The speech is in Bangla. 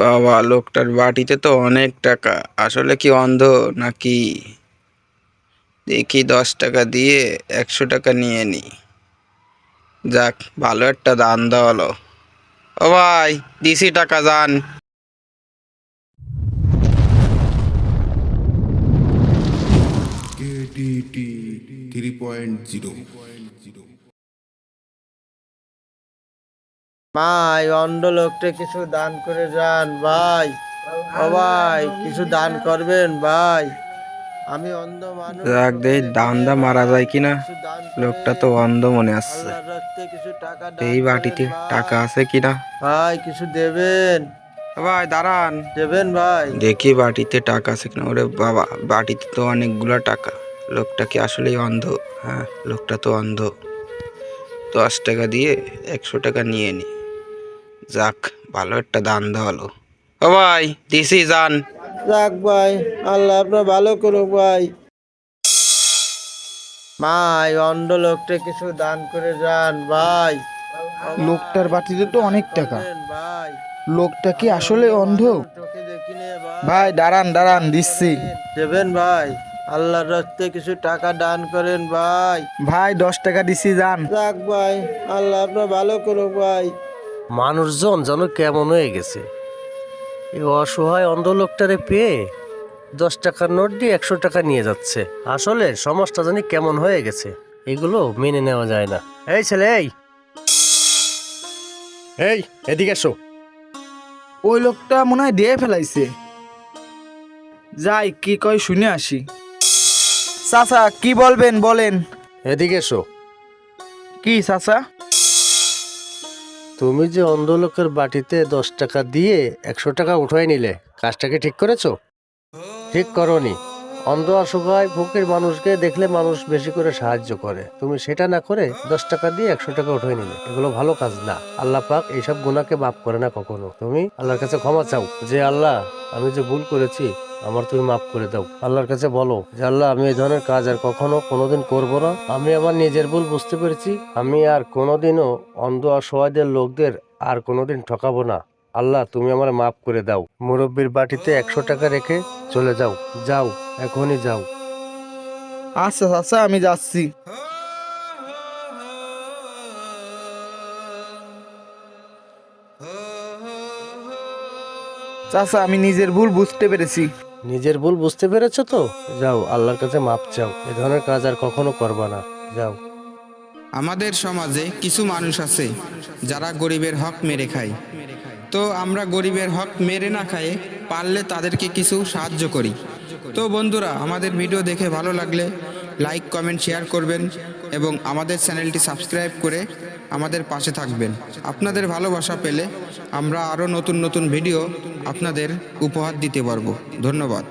বাবা, লোকটার বাটিতে তো অনেক টাকা। আসলে কি অন্ধ নাকি? দেখি দশ টাকা দিয়ে একশো টাকা নিয়ে নি। যাক, ভালো একটা দান দেওয়ালো ও ভাই, দিছি টাকা, যান। থ্রি পয়েন্ট জিরো ভাই অন্ধ লোকটা কিছু দান করে যান ভাই। ও ভাই কিছু দান করবেন ভাই। আমি অন্ধ মানুষ যাক দেই দান্দা মারা যায় কিনা লোকটা তো অন্ধ মনে আসছে। কিছু টাকা দান এই বাটিতে টাকা আছে কিনা ভাই কিছু দেবেন? ভাই দাঁড়ান। দেবেন ভাই। দেখি বাটিতে টাকা আছে কিনা ওরে বাবা বাটিতে তো অনেকগুলো টাকা। লোকটা কি আসলেই অন্ধ? হ্যাঁ লোকটা তো অন্ধ। দশ টাকা দিয়ে একশো টাকা নিয়ে নি। যাক ভালো একটা দান দেওয়ালো ও ভাই দিছি যান যাক ভাই আল্লাহ আপনার ভালো করুক ভাই। ভাই অন্ধ লোকটা কিছু দান করে যান ভাই। লোকটার বাটিতে তো অনেক টাকা। ভাই। লোকটা কি আসলে অন্ধ? চোখে ভাই। ভাই দাঁড়ান দাঁড়ান দিচ্ছি। দেবেন ভাই আল্লাহর রাস্তায় কিছু টাকা দান করেন ভাই। ভাই দশ টাকা দিছি যান। যাক ভাই আল্লাহ আপনার ভালো করুক ভাই। মানুষজন যেন কেমন হয়ে গেছে। এই অসহায় অন্ধ লোকটারে পেয়ে দশ টাকার নোট দিয়ে একশো টাকা নিয়ে যাচ্ছে। আসলে সমাজটা জানি কেমন হয়ে গেছে এগুলো মেনে নেওয়া যায় না। এই ছেলে এই! এই এদিকে এসো। ওই লোকটা মনে হয় দিয়ে ফেলাইছে। যাই কি কয় শুনে আসি। চাচা কি বলবেন বলেন। এদিকে এসো। কি চাচা? তুমি যে অন্ধ লোকের বাটিতে দশ টাকা দিয়ে একশো টাকা উঠাই নিলে, কাজটাকে ঠিক করেছ? ঠিক করনি। অন্ধ অসহায় ভোকের মানুষকে দেখলে মানুষ বেশি করে সাহায্য করে। তুমি সেটা না করে দশ টাকা দিয়ে একশো টাকা উঠাই নিলে। এগুলো ভালো কাজ না। আল্লাহ পাক এইসব গুণাকে মাফ করে না কখনো। তুমি আল্লাহর কাছে ক্ষমা চাও। যে আল্লাহ, আমি যে ভুল করেছি, আমার তুমি মাফ করে দাও। আল্লাহর কাছে বলো যে, আল্লাহ, আমি এই ধরনের কাজ আর কখনো কোনোদিন করব না। আমি আমার নিজের ভুল বুঝতে পেরেছি। আমি আর কোনোদিনও অন্ধ অসহায়দের লোকদের আর কোনোদিন ঠকাবো না। আল্লাহ, তুমি আমার মাফ করে দাও। মুরব্বীর বাটিতে একশো টাকা রেখে চলে যাও। যাও। এখনই যাও। আচ্ছা আচ্ছা আমি যাচ্ছি। চাচা আমি নিজের ভুল বুঝতে পেরেছি। নিজের ভুল বুঝতে পেরেছ তো? যাও আল্লাহর কাছে মাপ চাও। এ ধরনের কাজ আর কখনো করবা না। যাও। আমাদের সমাজে কিছু মানুষ আছে যারা গরিবের হক মেরে খায়। তো আমরা গরিবের হক মেরে না খায়ে পারলে তাদেরকে কিছু সাহায্য করি। তো বন্ধুরা, আমাদের ভিডিও দেখে ভালো লাগলে লাইক, কমেন্ট, শেয়ার করবেন এবং আমাদের চ্যানেলটি সাবস্ক্রাইব করে আমাদের পাশে থাকবেন। আপনাদের ভালোবাসা পেলে আমরা আরও নতুন নতুন ভিডিও আপনাদের উপহার দিতে পারব। ধন্যবাদ।